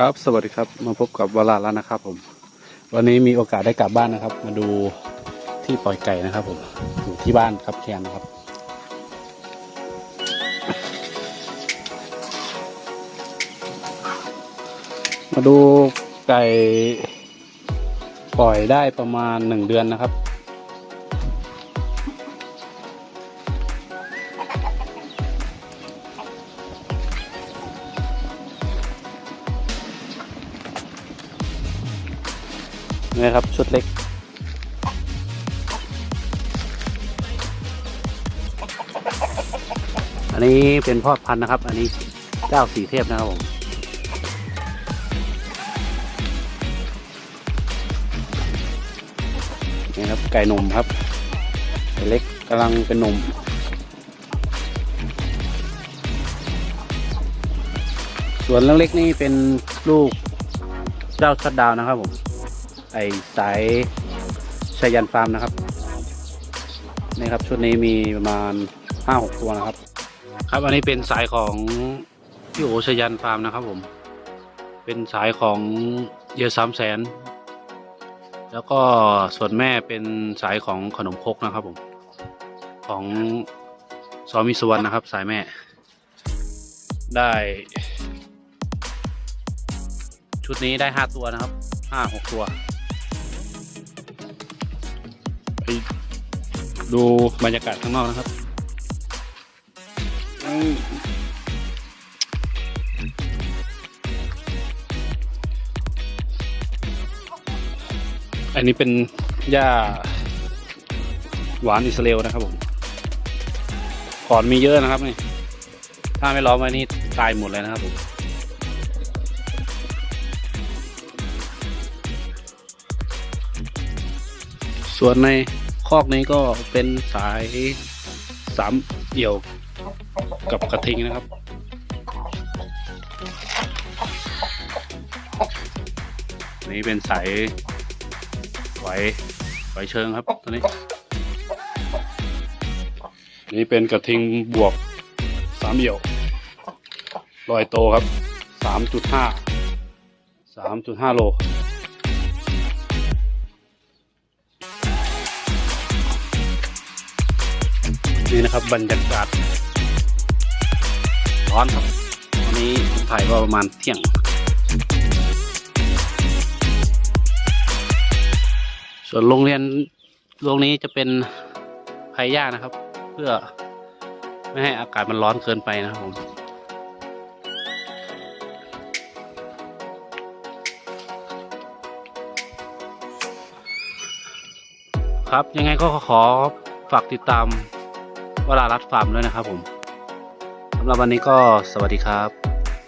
ครับสวัสดีครับมาพบกับวลาแล้วนะครับ ผม วันนี้มีโอกาสได้กลับบ้านนะครับ มาดูที่ปล่อยไก่นะครับ ผมอยู่ที่บ้านครับแคนนะครับ มาดูไก่ปล่อยได้ประมาณหนึ่งเดือนนะครับ นี่ครับชุดเล็ก อันนี้เป็นพ่อพันธุ์นะครับ อันนี้เจ้าสีเทพนะครับผมนี่ครับไก่หนุ่มครับไก่เล็กกำลังเป็นหนุ่มส่วนเรื่องเล็กนี่เป็นลูกเจ้าชัดดาวนะครับผม ไอสายชายันฟาร์มนะครับนี่ครับชุดนี้มีประมาณห้าหกตัวนะครับ ครับอันนี้เป็นสายของพี่โอชยันฟาร์มนะครับผม เป็นสายของเยอสามแสนแล้วก็ส่วนแม่เป็นสายของขนมคกนะครับผม ของซอมิสวรรณนะครับ สายแม่ ได้ ชุดนี้ได้ห้าตัวนะครับห้าหกตัว ไปดูบรรยากาศข้างนอกนะครับอันนี้เป็นหญ้าหวานอิสราเอลนะครับผมขอนมีเยอะนะครับนี่ ถ้าไม่ล้อมไว้นี่ตายหมดเลยนะครับผม ส่วนในคอกนี้ก็เป็นสายสามเอี่ยวกับกระทิงนะครับ นี่เป็นสายไหวไหวเชิงครับตัวนี้ นี่เป็นกระทิงบวกสามเอี่ยวลอยโตครับสามจุดห้าสามจุดห้าโล นี่นะครับบรรยากาศร้อนครับวันนี้ผมถ่ายก็ประมาณเที่ยงส่วนโรงเรียนโรงนี้จะเป็นไผ่ย่านะครับ เพื่อไม่ให้อากาศมันร้อนเกินไปนะครับผมครับยังไงก็ขอฝากติดตาม วรารัตฟาร์มด้วยนะครับผมสำหรับวันนี้ก็สวัสดีครับ